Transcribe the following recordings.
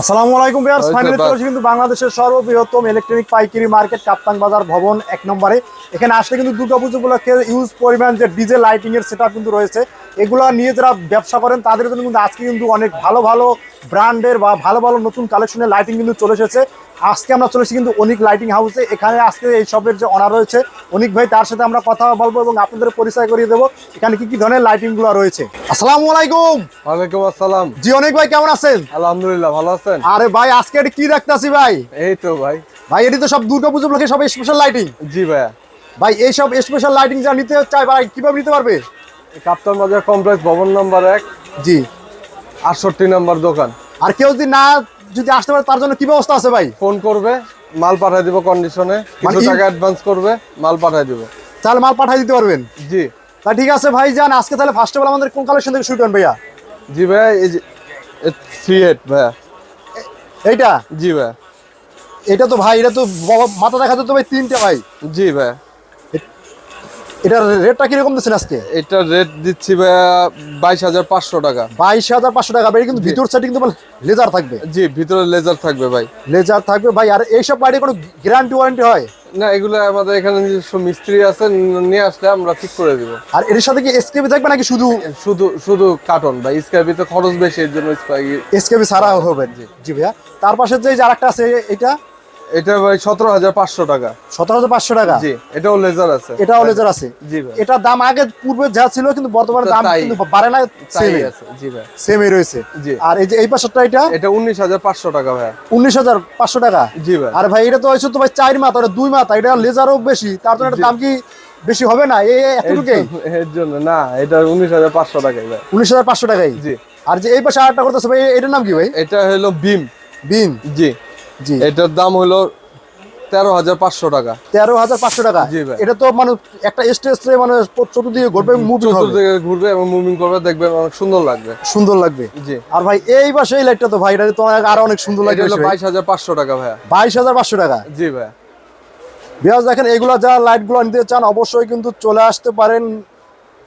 আসসালামু আলাইকুম viewers finally বাস। কিন্তু বাংলাদেশের সর্ববৃহত্তম ইলেকট্রনিক পাইকারি মার্কেট কাপ্তান বাজার ভবন এক নম্বরে। এখানে আসলে কিন্তু দুর্গাপুজো উপলক্ষে ইউজ পরিমাণ যে ডিজে লাইটিং এর সেটআপ কিন্তু রয়েছে। এগুলো নিয়ে যারা ব্যবসা করেন তাদের জন্য কিন্তু আজকে কিন্তু অনেক ভালো ভালো ব্র্যান্ডের বা ভালো ভালো নতুন কালেকশনের লাইটিং কিন্তু চলে এসেছে। আজকে আমরা চলেছি কিন্তু অনিক লাইটিং হাউসে এখানে আজকে এই শপের যে অনার রয়েছে অনিক ভাই তার সাথে আমরা কথা বলব এবং আপনাদের পরিচয় করিয়ে দেবো। এখানে কি কি ধরনের লাইটিংগুলো রয়েছে? আসসালামু আলাইকুম। ওয়ালাইকুম আসসালাম। জি অনিক ভাই কেমন আছেন? আলহামদুলিল্লাহ ভালো আছেন? আরে ভাই আজকে এটা কি দেখতেছি ভাই? এই তো ভাই। ভাই এটি তো সব দুর্গা পুজো উপলক্ষে সব স্পেশাল লাইটিং জি ভাইয়া। ভাই এই সব স্পেশাল লাইটিং যা নিতে চায় ভাই কীভাবে নিতে পারবে? কাপ্তান বাজার কমপ্লেক্স ভবন নাম্বার এক জি। আটষট্টি নাম্বার দোকান। আর কেউ যদি না যদি আসতে পারে তার জন্য কি ব্যবস্থা আছে ভাই? ফোন করবে মাল পাঠিয়ে দিব কন্ডিশনে কিছু মানে টাকা অ্যাডভান্স করবে মাল পাঠিয়ে দিব। তাহলে মাল পাঠিয়ে দিতে পারবেন? জি। তা ঠিক আছে ভাই যান আজকে তাহলে ফার্স্ট অফ অল আমাদের কোন কালেকশন থেকে শুরু করেন ভাইয়া? জি ভাইয়া এই যে থ্রি এইট ভাইয়া। এইটা? জি ভাইয়া এটা তো ভাই এটা তো মাথা দেখাতে তো ভাই তিনটে ভাই। জি ভাইয়া এটার রেটটা কীরকম দিচ্ছেন আজকে? এটা রেট দিচ্ছি বাইশ হাজার পাঁচশো টাকা। বাইশ হাজার পাঁচশো টাকা ভাই কিন্তু ভিতর সাইডে কিন্তু লেজার থাকবে। জি ভিতরে লেজার থাকবে ভাই। লেজার থাকবে ভাই আর এইসব লাইটে কোনো গ্যারান্টি ওয়ারেন্টি হয়? না এগুলো আমাদের এখানে নিজস্ব মিস্ত্রি আছে নিয়ে আসলে আমরা ঠিক করে দিব। আর এর সাথে কি এসকেবি থাকবে নাকি শুধু? শুধু শুধু কার্টন ভাই স্কাইপিতে খরচ বেশি এর জন্য এসকেবি ছাড়া হবে। জি। ভাইয়া তার পাশে যে আরেকটা আছে এটা এটা ভাই সতেরো হাজার পাঁচশো টাকা। সতেরো হাজার পাঁচশো টাকা? জি এটাও লেজার আছে। এটাও লেজার আছে? জি ভাই। এটার দাম আগে পূর্বে যা ছিল কিন্তু বর্তমানে দাম কিন্তু বাড়ে না সেমই আছে জি ভাই। সেমই রয়েছে। জি। আর এই যে এই পাশেরটা এটা? এটা উনিশ হাজার পাঁচশো টাকা ভাই। উনিশ হাজার পাঁচশো টাকা? জি ভাই। আর ভাই এটা তো হয়েছে তো ভাই চার মাথা ওটা দুই মাথা এটা লেজারও বেশি তার জন্য দাম কি বেশি হবে না? এই এতটুকুই? এর জন্য না এটা উনিশ হাজার পাঁচশো টাকাই ভাই। উনিশ হাজার পাঁচশো টাকাই? জি। আর যে এই পাশে আরেকটা করতেছে ভাই এটার নাম কি ভাই? এটা হলো বিম জি জি। এটার দাম হলো তেরো হাজার পাঁচশো টাকা। তেরো হাজার পাঁচশো টাকা। ভাই। এটা তো মানে একটা স্টেজ মানে চতুর্দিকে ঘুরবে চতুর্দিকে ঘুরবে এবং মুভিং করবে অনেক সুন্দর লাগবে। সুন্দর লাগবে। জি। আর ভাই এই পাশে এই লাইটটা তো ভাই এটা তো আরও অনেক সুন্দর লাগবে বাইশ হাজার পাঁচশো টাকা ভাইয়া। বাইশ হাজার পাঁচশো টাকা। জি ভাই। দেখেন এগুলো যারা লাইটগুলো নিতে চান অবশ্যই কিন্তু চলে আসতে পারেন।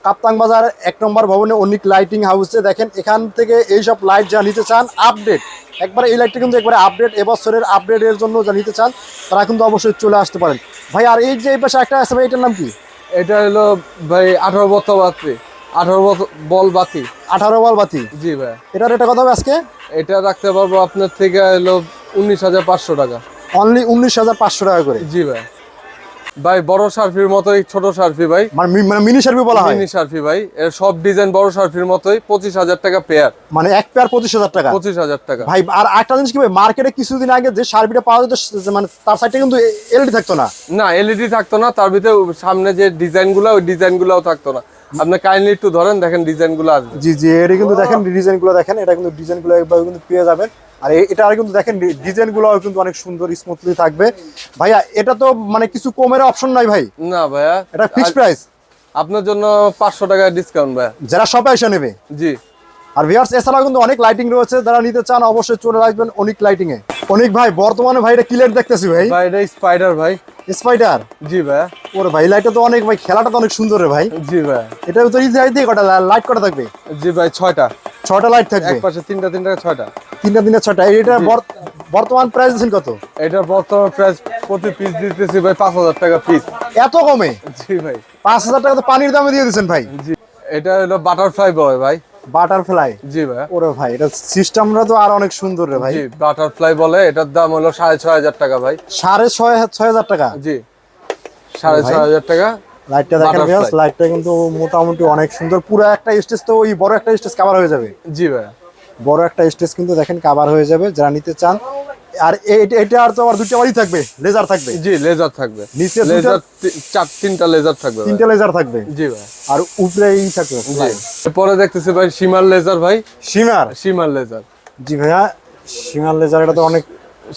কাপ্তাং বাজার এক নম্বর ভবনে অনেক লাইটিং হাউসে দেখেন এখান থেকে এইসব লাইট যা নিতে চান আপডেট একবারে এই লাইটটা কিন্তু একবারে আপডেট এবছরের আপডেটের জন্য যা নিতে চান তারা কিন্তু অবশ্যই চলে আসতে পারেন। ভাই আর এই যে এই পাশে একটা আছে ভাই এটার নাম কি? এটা হলো ভাই আঠারো বছর বাতি। আঠারো বল বাতি। আঠারো বল বাতি? জি ভাই। এটার এটা কত হবে আজকে? এটা রাখতে পারব আপনার থেকে হলো উনিশ হাজার পাঁচশো টাকা। অনলি উনিশ হাজার পাঁচশো টাকা করে। জি ভাই। ভাই বড় সার্ফির মতোই ছোট সার্ফি ভাই। মানে মানে মিনি সার্ভি বলা হয়? মিনি সার্ফি ভাই। এর সব ডিজাইন বড় সার্ফির মতোই পঁচিশ হাজার টাকা পেয়ার মানে এক পেয়ার পঁচিশ হাজার টাকা? পঁচিশ হাজার টাকা। ভাই আর একটা জিনিস কি ভাই মার্কেটে কিছুদিন আগে যে সার্ভিটা পাওয়া যেত মানে তার সাইডে কিন্তু এলইডি থাকতো না? না এলইডি থাকতো না তার ভিতরে সামনে যে ডিজাইনগুলো ওই ডিজাইন গুলাও থাকতো না। আপনি কাইন্ডলি একটু ধরেন দেখেন ডিজাইনগুলো আসবে। জি জি এটা কিন্তু দেখেন ডিজাইনগুলো দেখেন এটা কিন্তু ডিজাইনগুলো একবার কিন্তু পেয়ে যাবেন। আর এটা আর কিন্তু দেখেন ডিজাইনগুলো কিন্তু অনেক সুন্দর স্মুথলি থাকবে। ভাইয়া এটা তো মানে কিছু কমের অপশন নাই ভাই। না ভাইয়া। এটা ফিক্স প্রাইস আপনার জন্য পাঁচশো টাকা ডিসকাউন্ট ভাইয়া। যারা শপে এসে নেবে। জি। আর ভিউয়ার্স এছাড়াও কিন্তু অনেক লাইটিং রয়েছে। যারা নিতে চান অবশ্যই চলে আসবেন অনেক লাইটিং এ। অনেক ভাই বর্তমানে ভাই এটা কি লাইট দেখতেছি ভাই। ভাই এটা স্পাইডার ভাই। স্পাইডার জি ভাই ওরে ভাই লাইটটা তো অনেক ভাই খেলাটা তো অনেক সুন্দর রে ভাই। জি ভাই এটা তো ইজি দিয়ে কটা লাইট কটা থাকবে? জি ভাই ছয়টা। ছটা লাইট থাকবে। এক পাশে তিনটা তিনটা ছয়টা। তিনটা দিনের ছটা এটা বর- বর্তমান প্রাইস দিচ্ছেন কত? এটার বর্তমান প্রাইস প্রতি পিস দিতেছি ভাই পাঁচ হাজার টাকা পিস এত কমে? জি ভাই। পাঁচ হাজার টাকা তো পানির দামে দিয়ে দিচ্ছেন ভাই। জি। এটা হলো বাটারফ্লাই বয় ভাই। বাটারফ্লাই জি ভাই। ওরে ভাই এটা সিস্টেমটা তো আর অনেক সুন্দর রে ভাই। জি বাটারফ্লাই বলে এটার দাম হলো সাড়ে ছয় হাজার টাকা ভাই। সাড়ে ছয় ছয় হাজার টাকা? জি। সাড়ে ছয় হাজার টাকা। লাইটটা দেখেন। ভিউয়ার্স লাইটটা কিন্তু মোটামুটি অনেক সুন্দর। পুরো একটা স্টেজ তো ওই বড় একটা স্টেজ কভার হয়ে যাবে। জি ভাই। বড় একটা স্টেজ কিন্তু দেখেন কভার হয়ে যাবে যারা নিতে চান। আর এটা আর তো দুটো বাড়ি থাকবে লেজার থাকবে। জি লেজার থাকবে। নিচে লেজার চার তিনটা লেজার থাকবে তিনটা লেজার থাকবে। জি ভাই। আর উপরে থাকবে। এরপরে দেখতেছি ভাই সীমার লেজার ভাই। সীমার? সীমার লেজার জি ভাইয়া সীমার লেজার এটা তো অনেক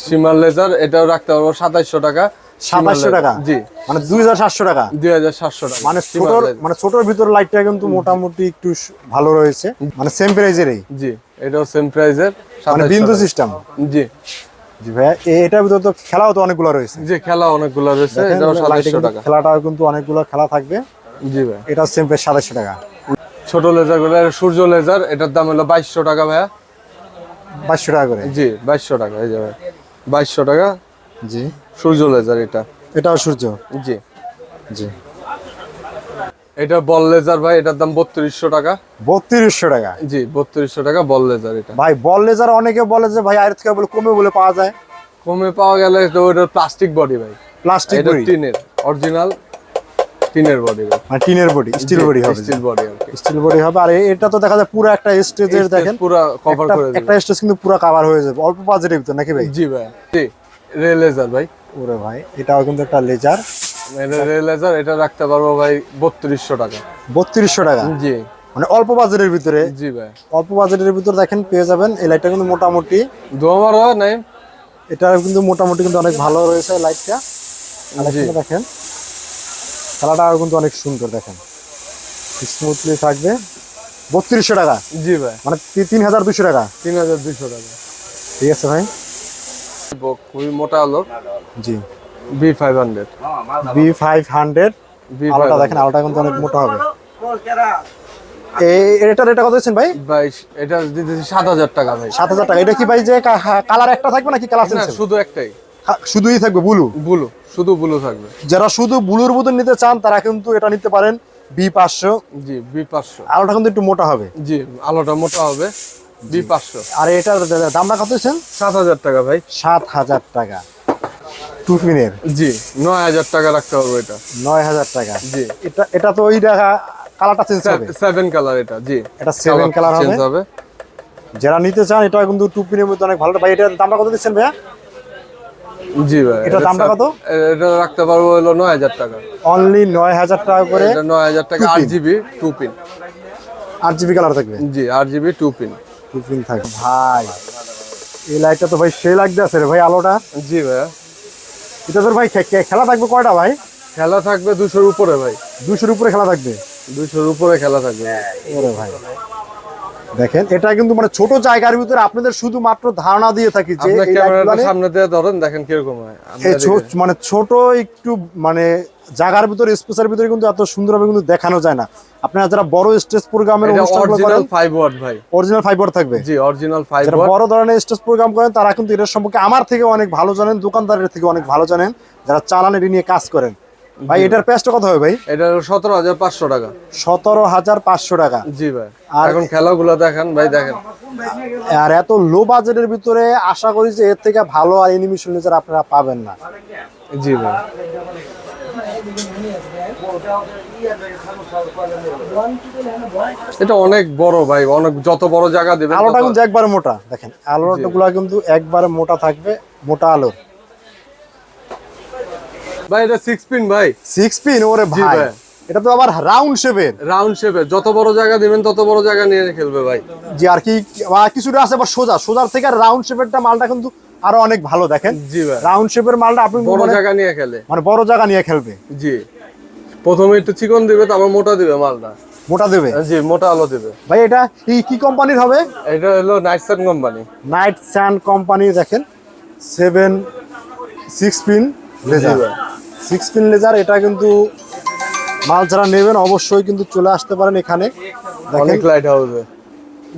সীমার লেজার এটাও রাখতে পারব সাতাইশশো টাকা। সাতাশশো টাকা। জি। মানে দুই হাজার সাতশো টাকা। দুই হাজার সাতশো টাকা। মানে laser। মানে ছোটর ভিতর লাইটটা কিন্তু মোটামুটি একটু ভালো রয়েছে। মানে সেম প্রাইজেরই জি এটাও সেম প্রাইজের মানে বিন্দু সিস্টেম জি। জি ভাইয়া এটার ভিতর তো খেলাও তো অনেকগুলো রয়েছে। যে খেলা অনেকগুলো রয়েছে। এটাও লাইটে টাকা। খেলাটাও কিন্তু অনেকগুলো খেলা থাকবে। জি ভাই এটা সেম প্রাইস সাতাশশো টাকা। ছোট লেজারগুলো সূর্য লেজার এটার দাম হলো বাইশশো টাকা ভাইয়া। বাইশশো টাকা করে। জি বাইশশো টাকা এই যাবে বাইশশো টাকা। জি। সূর্য লেজার এটা। এটাও সূর্য? জি। জি। এটা বল লেজার ভাই এটার দাম বত্রিশশো টাকা। বত্রিশশো টাকা? জি বত্রিশশো টাকা বল লেজার এটা। ভাই বল লেজার অনেকে বলে যে ভাই আয়ের থেকে বলে কমে বলে পাওয়া যায়। কমে পাওয়া গেলে তো ওটা প্লাস্টিক বডি ভাই। প্লাস্টিক এটা বডি টিনের অরিজিনাল টিনের বডি মানে টিনের বডি স্টিল বডি হবে। স্টিল বডি আর স্টিল বডি হবে। আর এটা তো দেখা যায় পুরো একটা স্টেজের দেখেন। পুরো কভার করে একটা স্টেজ কিন্তু পুরো কভার হয়ে যাবে অল্প বাজেটের ভিতর নাকি ভাই? জি ভাই। জি। রে লেজার ভাই। ওরে ভাই এটাও কিন্তু একটা লেজার। এটা রে লেজার এটা রাখতে পারব ভাই বত্রিশশো টাকা। বত্রিশশো টাকা? জি। মানে অল্প বাজেটের ভিতরে? জি ভাই। অল্প বাজেটের ভিতরে দেখেন পেয়ে যাবেন। এই লাইটটা কিন্তু মোটামুটি দোমার নাই? এটা কিন্তু মোটামুটি কিন্তু অনেক ভালো রয়েছে লাইটটা। দেখেন কালারটাও কিন্তু অনেক সুন্দর দেখেন। স্মুথলি থাকবে। বত্রিশশো টাকা? জি ভাই। মানে তিন হাজার দুশো টাকা? তিন হাজার দুইশো টাকা। ঠিক আছে ভাই। খুবই মোটা আলো জি। B five hundred B five hundred B আলোটা দেখেন আলোটা কিন্তু অনেক মোটা হবে। এই এটার এটা কত দিচ্ছেন ভাই? বাইশ এটা দিতেছি সাত হাজার টাকা ভাই। সাত হাজার টাকা। এটা কি ভাই যে কালার একটা থাকবে নাকি কালার শুধু একটাই। শুধুই থাকবে ব্লু? ব্লু শুধু ব্লু থাকবে। যারা শুধু ব্লুর মতন নিতে চান তারা কিন্তু এটা নিতে পারেন বি পাঁচশো জি বি পাঁচশো আলোটা কিন্তু একটু মোটা হবে। জি আলোটা মোটা হবে। আর এটার দামটা কত সাত হাজার টাকা ভাই। সাত হাজার টাকা। টু জি। নয় হাজার টাকা রাখতে পারব এটা। নয় হাজার টাকা। জি। এটা এটা তো ওই দেখা কালারটা চেঞ্জ হবে। সেভেন কালার এটা জি। এটা সেভেন কালার হবে। যারা নিতে চান এটা কিন্তু টুপিনের মধ্যে অনেক ভালো। ভাই এটার দামটা কত দিচ্ছেন ভাইয়া? জি ভাই এটার দামটা কত? এটা রাখতে পারব হলো নয় হাজার টাকা। অনলি নয় হাজার টাকা করে এটা নয় হাজার টাকা আট। জিবি টু পিন আট জিবি কালার থাকবে। জি আট জিবি টু পিন টু থাকে। ভাই। এই লাইটটা তো ভাই সেই লাগতে আছে রে ভাই আলোটা। জি ভাইয়া। এটা তোর ভাই খেলা থাকবে কয়টা ভাই? খেলা থাকবে দুশোর উপরে ভাই। দুশোর উপরে খেলা থাকবে? দুশোর উপরে খেলা থাকবে। ওরে ভাই। দেখেন এটা কিন্তু মানে ছোট জায়গার ভিতরে আপনাদের শুধুমাত্র ধারণা দিয়ে থাকি যে লাইটগুলো সামনে দিয়ে ধরেন দেখেন কীরকম হয়। মানে ছোট একটু মানে জায়গার ভিতরে স্পেসের ভিতরে কিন্তু এত সুন্দরভাবে কিন্তু দেখানো যায় না। আপনারা যারা বড় স্টেজ প্রোগ্রামের অনুষ্ঠানগুলো করেন অরিজিনাল ফাইভ ওয়াট ভাই। অরিজিনাল ফাইবার থাকবে। জি অরিজিনাল ফাইভ যারা ওয়াট বড় ধরনের স্টেজ প্রোগ্রাম করেন তারা কিন্তু এটার সম্পর্কে আমার থেকে অনেক ভালো জানেন দোকানদারের থেকে অনেক ভালো জানেন। যারা চালান এটি নিয়ে কাজ করেন। ভাই এটার প্রাইসটা কত হবে ভাই? এটা সতেরো হাজার পাঁচশো টাকা। সতেরো হাজার পাঁচশো টাকা। জি ভাই। আর- এখন খেলাগুলো দেখেন ভাই দেখেন। আর এত লো বাজেটের ভিতরে আশা করি যে এর থেকে ভালো আর এনিমেশন লেজার আপনারা পাবেন না। জি ভাই। এটা অনেক বড় ভাই অনেক যত বড় জায়গা দেবেন আলোটা কিন্তু একবারে মোটা দেখেন। আলোটাগুলা কিন্তু একবারে মোটা থাকবে মোটা আলো ভাই এটা সিক্স পিন ভাই। সিক্স পিন ওরে জি ভাই। এটা তো আবার রাউন্ড শেপের রাউন্ড শেপে যত বড় জায়গা দিবেন তত বড় জায়গা নিয়ে খেলবে ভাই। যে আর কি কিছুটা আছে আবার সোজা। সোজার থেকে রাউন্ড শেপেরটা মালটা কিন্তু আরও অনেক ভালো দেখেন। জি ভাই। রাউন্ড শেপের মালটা আপনি বড় মানে- জায়গা নিয়ে খেলে। মানে বড় জায়গা নিয়ে খেলবে। জি। প্রথমে একটু চিকন দিবে তারপর মোটা দিবে মালটা। মোটা দেবে? জি মোটা আলো দিবে। ভাই এটা কি কি কোম্পানির হবে? এটা হলো Nightsun company Night Sand company দেখেন। Seven six pin laser. Six pin laser এটা কিন্তু মাল যারা নেবেন অবশ্যই কিন্তু চলে আসতে পারেন এখানে। অনেক লাইট হাউসে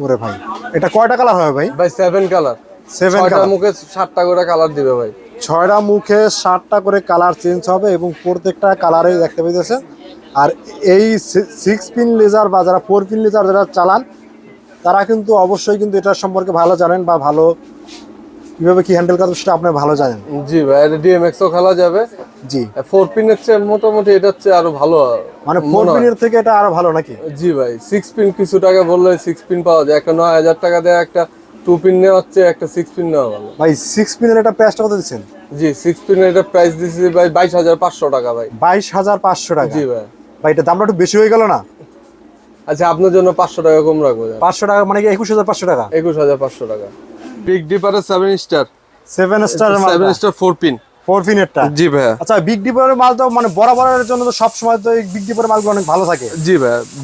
ওরে ভাই এটা কয়টা কালার হবে ভাই? ভাই সেভেন কালার সেভেন কালার মুখে সাতটা করে কালার দিবে ভাই। ছয়টা মুখে ষাটটা করে কালার চেঞ্জ হবে এবং প্রত্যেকটা কালারেই দেখতে পেয়েছে আর এই সিক্স পিন লেজার বা যারা ফোর পিন লেজার যারা চালান তারা কিন্তু অবশ্যই কিন্তু এটার সম্পর্কে ভালো জানেন বা ভালো কীভাবে কি হ্যান্ডেল করবে সেটা আপনি ভালো জানেন। জি ভাই এটা ডিএমএক্সও খেলা যাবে। জি। ফোর পিনের চেয়ে মোটামুটি এটা হচ্ছে আরও ভালো মানে ফোর। পিনের থেকে এটা আরও ভালো নাকি? জি ভাই সিক্স পিন কিছু টাকা বললে সিক্স পিন পাওয়া যায়। একটা নয় হাজার টাকা দেয় একটা টু পিন নেওয়া হচ্ছে একটা সিক্স পিন নেওয়া ভালো। ভাই সিক্স পিনের এটা প্রাইসটা কত দিচ্ছেন? জি সিক্স পিনের এটা প্রাইস দিচ্ছি ভাই বাইশ হাজার পাঁচশো টাকা ভাই। বাইশ হাজার পাঁচশো টাকা? জি ভাই। ভাই এটা দামটা একটু বেশি হয়ে গেল না? আচ্ছা আপনার জন্য পাঁচশো টাকা কম রাখব। পাঁচশো টাকা মানে একুশ হাজার পাঁচশো টাকা? একুশ হাজার পাঁচশো টাকা। Big star star seven star pin পিনেরটা জি আচ্ছা বিগ ডিপারের মাল তো মানে বরাবরের জন্য তো সবসময় তো এই বিগ ডিপারের মালগুলো অনেক ভালো থাকে। জি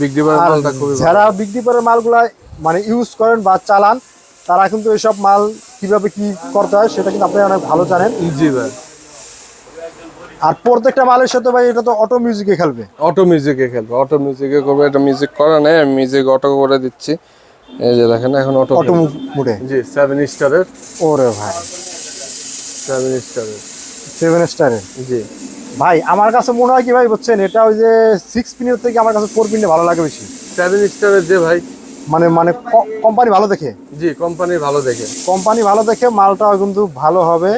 বিগ ডিপারের মালটা খুবই ভালো। যারা বিগ ডিপারের মালগুলা মানে ইউজ করেন বা চালান তারা কিন্তু এইসব মাল কীভাবে কি করতে হয় সেটা কিন্তু আপনি অনেক ভালো জানেন। জি ভাই আর প্রত্যেকটা মালের সাথে ভাই এটা তো অটো মিউজিকে খেলবে। অটো মিউজিকে খেলবে। অটো মিউজিকে করবে এটা মিউজিক করা নেই আমি মিউজিক অটো করে দিচ্ছি। এই যে দেখেন এখন অটো অটো মুডে জি সেভেন স্টারের ওরে ভাই। সেভেন স্টারের সেভেন স্টারের জি। ভাই আমার কাছে মনে হয় কি ভাই বুঝছেন এটা ওই যে সিক্স পিনের থেকে আমার কাছে ফোর ভালো লাগে বেশি। সেভেন স্টারের যে ভাই। মানে মানে কোম্পানি ভালো দেখে? জি কোম্পানি ভালো দেখে। কোম্পানি ভালো দেখে মালটাও কিন্তু ভালো হবে।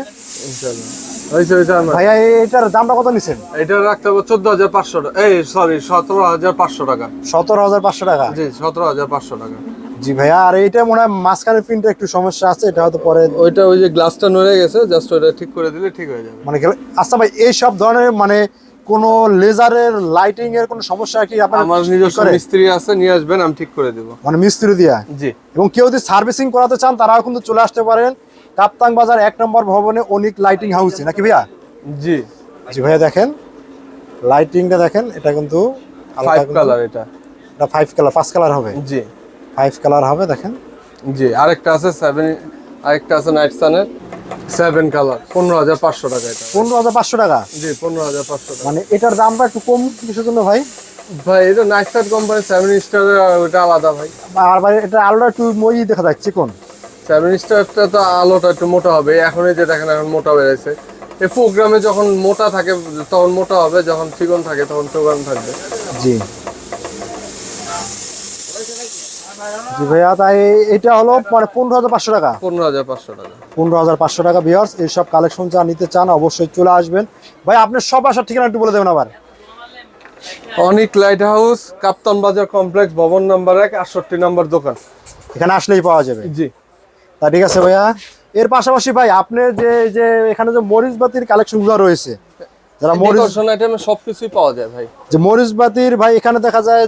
ভাইয়া এটার দামটা কত নিছেন? এটা রাখতে হবে চোদ্দ হাজার পাঁচশো টাকা। এই সরি সতেরো হাজার পাঁচশো টাকা। সতেরো হাজার পাঁচশো টাকা। জি সতেরো হাজার পাঁচশো টাকা। জি ভাইয়া আর এইটা মনে হয় মাঝখানে পিনটা একটু সমস্যা আছে এটা হয়তো পরে ওইটা ওই যে গ্লাসটা নড়ে গেছে জাস্ট ওইটা ঠিক করে দিলে ঠিক হয়ে যাবে। মানে আচ্ছা ভাই এই সব ধরনের মানে কোনো লেজারের লাইটিং এর কোনো সমস্যা কি আপনার আমার নিজস্ব? মিস্ত্রি আছে নিয়ে আসবেন আমি ঠিক করে দেবো। মানে মিস্ত্রি দিয়া? জি। এবং কেউ যদি সার্ভিসিং করাতে চান তারাও কিন্তু চলে আসতে পারেন। কাপ্তাং বাজার এক নম্বর ভবনে অনিক লাইটিং হাউসে নাকি ভাইয়া? জি। জি ভাইয়া দেখেন। লাইটিংটা দেখেন এটা কিন্তু ফাইভ কালার এটা। এটা ফাইভ কালার পাঁচ কালার হবে। জি। ফাইভ কালার হবে দেখেন। জি আরেকটা আছে সেভেন আরেকটা আছে নাইট সানের সেভেন কালার পনেরো হাজার পাঁচশো টাকা এটা। পনেরো হাজার পাঁচশো টাকা? জি পনেরো হাজার পাঁচশো টাকা। মানে এটার দামটা একটু কম কিসের জন্য ভাই? ভাই এটা নাইট সান কোম্পানি সেভেন স্টারের আর ওইটা আলাদা ভাই। আর ভাই এটা আলোটা একটু মই দেখা যাচ্ছে কোন? সেভেন স্টারটা তো আলোটা একটু মোটা হবে এখন এই যে দেখেন এখন মোটা বেড়েছে। এই প্রোগ্রামে যখন মোটা থাকে তখন মোটা হবে যখন চিকন থাকে তখন চিকন থাকবে। জি। জি ভাইয়া তাই এটা হলো মানে পনেরো হাজার পাঁচশো টাকা। পনেরো হাজার পাঁচশো টাকা। পনেরো হাজার পাঁচশো টাকা বিয়ার্স এইসব কালেকশন যা নিতে চান অবশ্যই চলে আসবেন। ভাই আপনার সব আসার ঠিকানা একটু বলে দেবেন আবার। অনিক লাইট হাউস কাপ্তান বাজার কমপ্লেক্স ভবন নাম্বার এক আটষট্টি নম্বর দোকান। এখানে আসলেই পাওয়া যাবে। জি। তা ঠিক আছে ভাইয়া। এর পাশাপাশি ভাই আপনার যে যে এখানে যে মরিচ বাতির কালেকশনগুলো রয়েছে যারা মরিচ ডেকোরেশন আইটেমে সবকিছুই পাওয়া যায় ভাই। যে মরিচ বাতির ভাই এখানে দেখা যায়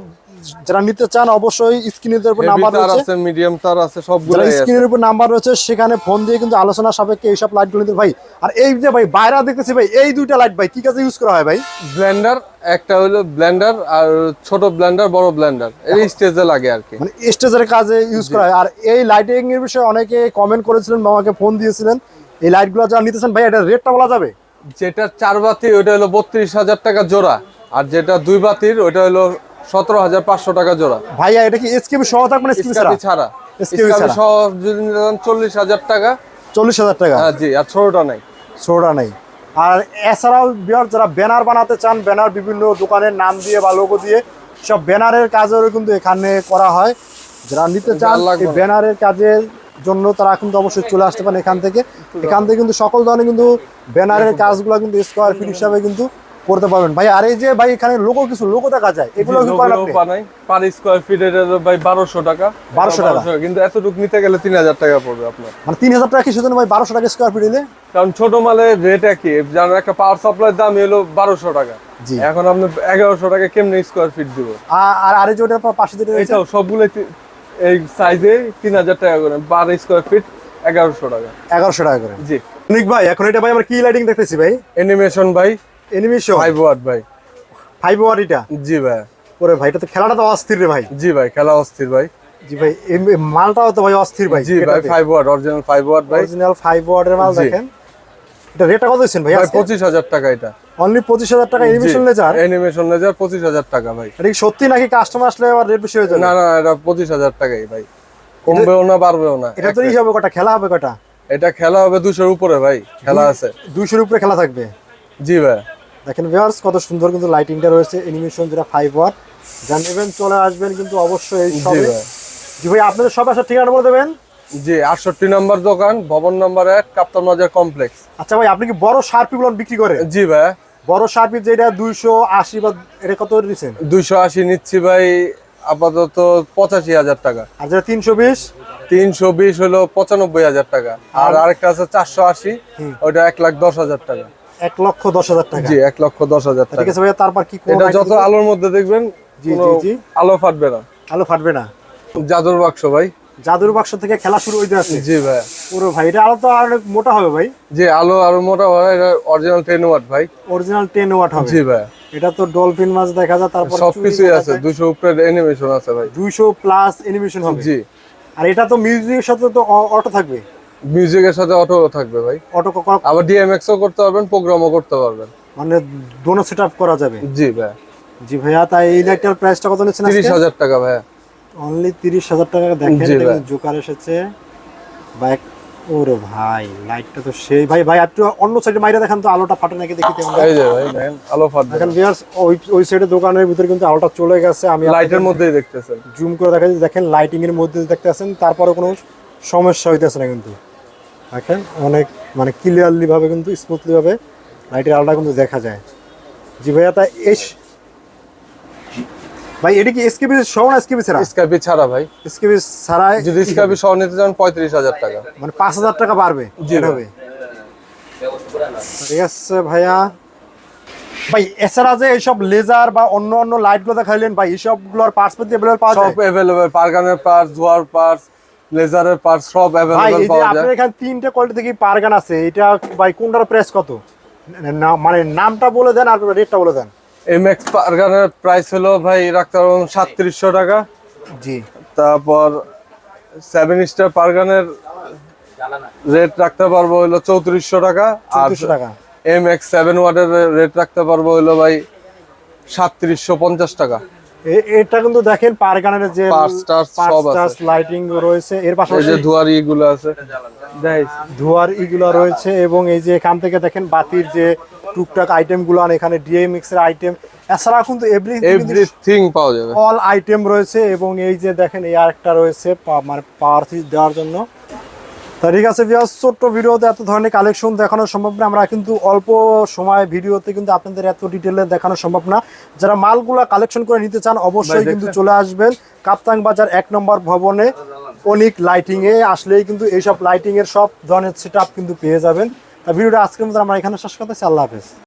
যারা নিতে চান অবশ্যই স্ক্রিনের উপর নাম্বার রয়েছে। আছে মিডিয়াম তার আছে সবগুলো স্ক্রিনের উপর নাম্বার রয়েছে সেখানে ফোন দিয়ে কিন্তু আলোচনা সাপেক্ষে এইসব লাইটগুলো নিতে ভাই আর এই যে ভাই বাইরে দেখতেছি ভাই এই দুইটা লাইট ভাই কি কাজে ইউজ করা হয় ভাই? ব্লেন্ডার একটা হলো ব্লেন্ডার আর ছোট ব্লেন্ডার বড় ব্লেন্ডার এর স্টেজে লাগে আর কি। মানে স্টেজের কাজে ইউজ করা হয়। আর এই লাইটিং এর বিষয়ে অনেকে কমেন্ট করেছিলেন আমাকে ফোন দিয়েছিলেন। এই লাইটগুলো যারা নিতেছেন ভাই এটা রেটটা বলা যাবে? যেটা চার বাতি ওইটা হলো বত্রিশ হাজার টাকা জোড়া। আর যেটা দুই বাতির ওইটা হলো সতেরো হাজার পাঁচশো টাকা জোড়া। ভাইয়া এটা কি এসকেবি সহ থাকবে না এসকেবি ছাড়া। সহ যদি চল্লিশ হাজার টাকা। চল্লিশ হাজার টাকা? হ্যাঁ জি আর ছোটটা নাই। ছোড়া নেই। আর এছাড়াও বিহার যারা ব্যানার বানাতে চান ব্যানার বিভিন্ন দোকানের নাম দিয়ে বা লোগো দিয়ে সব ব্যানারের কাজেরও কিন্তু এখানে করা হয়। যারা নিতে চান ব্যানারের কাজের জন্য তারা কিন্তু অবশ্যই চলে আসতে পারেন এখান থেকে। এখান থেকে কিন্তু সকল ধরনের কিন্তু ব্যানারের কাজগুলো কিন্তু স্কোয়ার ফিট হিসাবে কিন্তু করতে পারবেন। ভাই আর এই যে ভাই এখানে লোগো কিছু লোগো দেখা যায় এগুলো কি করেন আপনি? বানাই পার স্কোয়ার ফিটের ভাই বারোশো টাকা। 1200 টাকা। কিন্তু এতটুকু নিতে গেলে তিন হাজার টাকা পড়বে আপনার। মানে তিন হাজার টাকা কিসের জন্য ভাই বারোশো টাকা স্কোয়ার ফিট নিলে? কারণ ছোট মালের রেট একই। যার একটা পাওয়ার সাপ্লাই দাম হলো বারোশো টাকা। জি। এখন আপনি এগারোশো টাকা কেমনে স্কোয়ার ফিট দিব? আর- আর আরে যে ওটার পাশে যেটা এটাও সবগুলো এই সাইজে তিন হাজার টাকা করে। বারো স্কোয়ার ফিট এগারোশো টাকা। এগারোশো টাকা করে। জি। অনিক ভাই এখন এটা ভাই আমরা কি লাইটিং দেখতেছি ভাই? অ্যানিমেশন ভাই। এনিমেশন ফাইভ ওয়াট ভাই ফাইভ ওয়ার এটা? জি ভাই ওরে ভাই এটা তো খেলাটা তো অস্থির রে ভাই। জি ভাই খেলা অস্থির ভাই জি ভাই মালটাও তো ভাই অস্থির ভাই জি ভাই five watt original five watt ভাই অরিজিনাল ফাইভ ওয়ার্ডের মাল দেখেন। এটা রেটটা কত দিচ্ছেন ভাই ভাই পঁচিশ হাজার টাকা এটা। অনলি পঁচিশ হাজার টাকা এনিমেশন লেজার অ্যানিমেশন লেজার পঁচিশ হাজার টাকা ভাই। এটা কি সত্যি নাকি কাস্টমার আসলে আবার রেট বেশি হয়ে যাবে? না না এটা পঁচিশ হাজার টাকাই ভাই। কমবেও না বাড়বেও না এটা তো হবে কটা? খেলা হবে কটা? এটা খেলা হবে দুশোর উপরে ভাই। খেলা আছে। দুইশোর উপরে খেলা থাকবে? জি ভাই। দেখেন ভিউয়ার্স কত সুন্দর কিন্তু লাইটিংটা রয়েছে এনিমেশন যেটা ফাইভ ওয়াট যা নেবেন চলে আসবেন কিন্তু অবশ্যই এই সবে জি ভাই। আপনাদের সব আসার ঠিকানা বলে দেবেন? জি আটষট্টি নম্বর দোকান ভবন নম্বর এক কাপ্তান বাজার কমপ্লেক্স আচ্ছা ভাই আপনি কি বড় শার্পিগুলো বিক্রি করেন? জি ভাই। বড় শার্পি যেটা দুইশো আশি বা এটা কত দিচ্ছেন দুইশো আশি নিচ্ছি ভাই আপাতত পঁচাশি হাজার টাকা। আর যেটা তিনশো বিশ? তিনশো বিশ হলো পঁচানব্বই হাজার টাকা। আর আরেকটা আছে চারশো আশি। ওইটা এক লাখ দশ হাজার টাকা। এক লক্ষ দশ হাজার টাকা। জি এক লক্ষ দশ হাজার ঠিক আছে ভাইয়া তারপর কি এটা যত আলোর মধ্যে দেখবেন জি, জি, জি। আলো ফাটবে না। আলো ফাটবে না। জাদুর বাক্স ভাই। জাদুর বাক্স থেকে খেলা শুরু হইতে আছে। জি ভাই। পুরো ভাই এটা আলো তো আর মোটা হবে ভাই। জি আলো আরও মোটা হয় এটা অরিজিনাল টেন ওয়াট ভাই। অরিজিনাল টেন ওয়াট হবে। জি ভাই। এটা তো ডলফিন মাছ দেখা যায় তারপর সবকিছুই আছে দুশো উপরে অ্যানিমেশন আছে ভাই। দুইশো প্লাস এনিমেশন হবে। জি। আর এটা তো মিউজিকের সাথে তো অটো থাকবে। মিউজিকের সাথে অটো থাকবে ভাই। অটো আবার ডিএমএক্সও করতে পারবেন প্রোগ্রামও করতে পারবেন। মানে দোনো সেট করা যাবে? জি ভাই। জি ভাইয়া তাই এই লাইটটার প্রাইসটা কত নিচ্ছেন তিরিশ হাজার টাকা ভাই। অনলি তিরিশ হাজার টাকা দেখেন এটা জোকার এসেছে। বাইক ওরে ভাই লাইটটা তো সেই ভাই ভাই একটু অন্য সাইডে মাইরে দেখেন তো আলোটা ফাটে নাকি দেখি আমরা। এই যে ভাই দেখেন আলো ফাটবে। দেখেন ভিউয়ার্স ওই ওই সাইডে দোকানের ভিতরে কিন্তু আলোটা চলে গেছে আমি লাইটের মধ্যেই দেখতেছেন। জুম করে দেখা যাচ্ছে দেখেন লাইটিং এর মধ্যে দেখতে আছেন তারপরে কোনো সমস্যা হইতেছে না কিন্তু। দেখেন অনেক মানে ক্লিয়ারলি ভাবে কিন্তু স্মুথলি ভাবে লাইটের আলোটা কিন্তু দেখা যায়। জি ভাইয়া তা এস ভাই এটা কি এসকেবি সহ না এসকেবি ছাড়া? স্কাইপি ছাড়া ভাই। এসকেবি ছাড়াই যদি স্কাইপি সহ নিতে চান পঁয়ত্রিশ হাজার টাকা। মানে পাঁচ হাজার টাকা বাড়বে। হবে। ঠিক আছে ভাইয়া। ভাই এছাড়া যে এইসব লেজার বা অন্য অন্য লাইটগুলো দেখাইলেন ভাই এইসবগুলোর পার্টস পেতে অ্যাভেলেবল পাওয়া যায়? সব অ্যাভেলেবেল পারগানের পার্টস জোয়ার পার্টস লেজারের পার্টস সব যে পাওয়া আপনার এখানে তিনটে কোয়ালিটি থেকে পারগান আছে এটা ভাই কোনটার প্রাইস কত? মানে নামটা বলে দেন আর রেটটা বলে দেন। এম এক্স পারগানের প্রাইস হলো ভাই রাখতে পারবেন সাতত্রিশশো টাকা। জি। তারপর সেভেন স্টার পারগানের রেট রাখতে পারব হলো চৌত্রিশশো টাকা। আর টাকা। এম এক্স সেভেন ওয়াটের রেট রাখতে পারব হলো ভাই সাতত্রিশশো পঞ্চাশ টাকা। এটা কিন্তু দেখেন পারগানের যে। লাইটিং রয়েছে। এর পাশাপাশি যে ধোয়ারি গুলো আছে। ধোয়ার ইগুলো রয়েছে এবং এই যে এখান থেকে দেখেন বাতির যে টুকটাক আইটেমগুলো এখানে ডিএমএক্স এর আইটেম এছাড়া কিন্তু এভরিথিং পাওয়া যাবে। অল আইটেম রয়েছে এবং এই যে দেখেন এই আরেকটা রয়েছে মানে পাওয়ার দেওয়ার জন্য। তা ঠিক আছে ভিউয়ার্স ছোট্ট ভিডিওতে এত ধরনের কালেকশন দেখানো সম্ভব না। আমরা কিন্তু অল্প সময় ভিডিওতে কিন্তু আপনাদের এত ডিটেলে দেখানো সম্ভব না। যারা মালগুলা কালেকশন করে নিতে চান অবশ্যই কিন্তু চলে আসবেন কাপ্তাং বাজার এক নম্বর ভবনে। অনেক লাইটিং এ আসলেই কিন্তু এইসব লাইটিং এর সব ধরনের সেট কিন্তু পেয়ে যাবেন। তা ভিডিওটা আজকের মতো আমরা এখানে শেষ করতেছি। আল্লাহ হাফেজ।